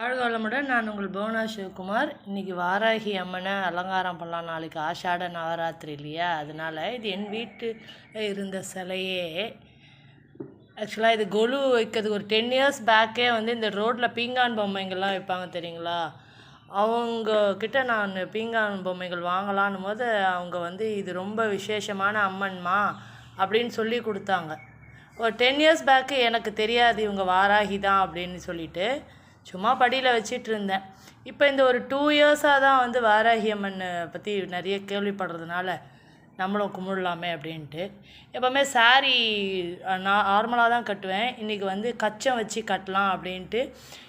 வாழ்க வளமுடன். நான் உங்கள் புவனா சிவகுமார். இன்றைக்கி வாராகி அம்மனை அலங்காரம் பண்ணலாம். நாளைக்கு ஆஷாட நவராத்திரி இல்லையா? அதனால் இது என் வீட்டு இருந்த சிலையே. ஆக்சுவலாக இது கொலு வைக்கிறதுக்கு ஒரு டென் இயர்ஸ் பேக்கே வந்து இந்த ரோட்டில் பீங்கான் பொம்மைங்கள்லாம் வைப்பாங்க தெரியுங்களா? அவங்க கிட்ட நான் பீங்கான் பொம்மைகள் வாங்கலான்னும் போது அவங்க வந்து இது ரொம்ப விசேஷமான அம்மன்மா அப்படின்னு சொல்லி கொடுத்தாங்க. ஒரு டென் இயர்ஸ் பேக்கு எனக்கு தெரியாது இவங்க வாராகி தான் அப்படின்னு சொல்லிட்டு. சும்மா படியில் வச்சிட்டு இருந்தேன் இப்போ இந்த ஒரு டூ இயர்ஸாக தான் வந்து வாராகியம்மன் பற்றி நிறைய கேள்விப்படுறதுனால நம்மளும் கும்பிடலாமே அப்படின்ட்டு. எப்போவுமே சாரீ நான் நார்மலாக தான் கட்டுவேன். இன்றைக்கி வந்து கச்சம் வச்சு கட்டலாம் அப்படின்ட்டு.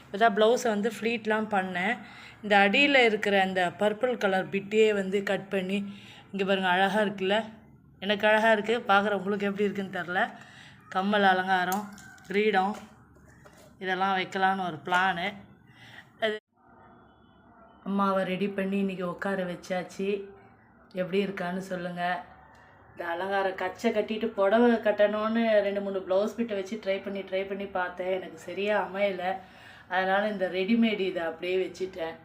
இப்போ தான் ப்ளவுஸை வந்து ஃப்ளீட்லாம் பண்ணேன். இந்த அடியில் இருக்கிற அந்த பர்பிள் கலர் பிட்டியே வந்து கட் பண்ணி இங்கே பாருங்கள் அழகாக இருக்குல்ல? எனக்கு அழகாக இருக்குது பார்க்குற உங்களுக்கு எப்படி இருக்குன்னு தெரில கம்மல் அலங்காரம் கிரீடம். இதெல்லாம் வைக்கலான்னு ஒரு பிளானு அது அம்மாவை ரெடி பண்ணி இன்றைக்கி உட்கார வச்சாச்சு. எப்படி இருக்கான்னு சொல்லுங்கள் இந்த அலங்கார கச்சை கட்டிட்டு புடவை கட்டணும்னு ரெண்டு மூணு ப்ளவுஸ் பிட்டை வச்சு ட்ரை பண்ணி ட்ரை பண்ணி பார்த்தேன். எனக்கு சரியாக அமையலை. அதனால் இந்த ரெடிமேட் இதை அப்படியே வச்சுட்டேன்.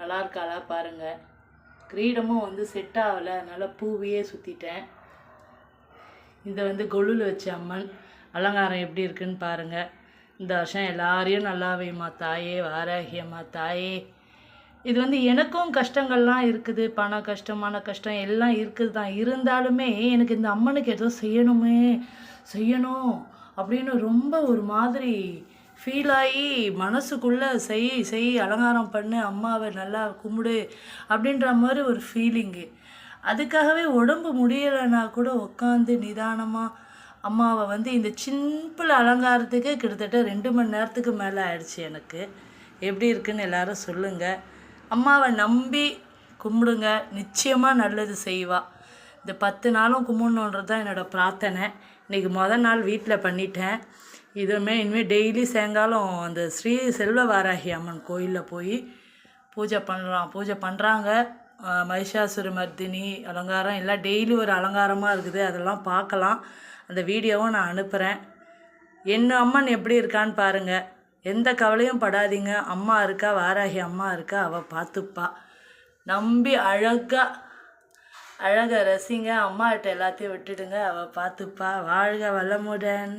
நல்லா இருக்காளா பாருங்கள் கிரீடமும் வந்து செட் ஆகலை. அதனால் பூவையே சுற்றிட்டேன் இதை வந்து கொலுவில் வச்ச அம்மன் அலங்காரம் எப்படி இருக்குன்னு பாருங்கள் இந்த வருஷம் எல்லாரையும் நல்லா வைமா தாயே வாராகியம்மா தாயே. இது வந்து எனக்கும் கஷ்டங்கள்லாம் இருக்குது பண கஷ்டமான கஷ்டம் எல்லாம் இருக்குது தான் இருந்தாலுமே எனக்கு இந்த அம்மனுக்கு ஏதோ செய்யணுமே செய்யணும் அப்படின்னு ரொம்ப ஒரு மாதிரி ஃபீல் ஆகி மனசுக்குள்ளே செய் செய் அலங்காரம் பண்ணு அம்மாவை நல்லா கும்பிடு அப்படின்ற மாதிரி ஒரு ஃபீலிங்கு அதுக்காகவே உடம்பு முடியலைன்னா கூட உட்காந்து நிதானமாக அம்மாவை வந்து இந்த சிம்பிள் அலங்காரத்துக்கு கிட்டத்தட்ட ரெண்டு மணி நேரத்துக்கு மேலே ஆயிடுச்சு எனக்கு. எப்படி இருக்குன்னு எல்லாரும் சொல்லுங்கள் அம்மாவை நம்பி கும்பிடுங்க. நிச்சயமாக நல்லது செய்வா. இந்த பத்து நாளும் கும்பிடணுன்றது தான் என்னோடய பிரார்த்தனை. இன்றைக்கி மொதல் நாள் வீட்டில் பண்ணிட்டேன். இதுவுமே இனிமேல் டெய்லி சாயங்காலம் அந்த ஸ்ரீ செல்வ வாராகி அம்மன் கோயிலில் போய் பூஜை பண்ணலாம் பூஜை பண்ணுறாங்க மகிஷாசுர மர்தினி அலங்காரம் எல்லாம் டெய்லி ஒரு அலங்காரமாக இருக்குது. அதெல்லாம் பார்க்கலாம். அந்த வீடியோவும் நான் அனுப்புகிறேன் என் அம்மன் எப்படி இருக்கான்னு பாருங்கள் எந்த கவலையும் படாதீங்க. அம்மா இருக்கா வாராகி அம்மா இருக்கா அவள் பார்த்துப்பா நம்பி அழகாக அழகை ரசிங்க அம்மாட்ட எல்லாத்தையும் விட்டுடுங்க அவள் பார்த்துப்பா வாழ்க வளமுடன்.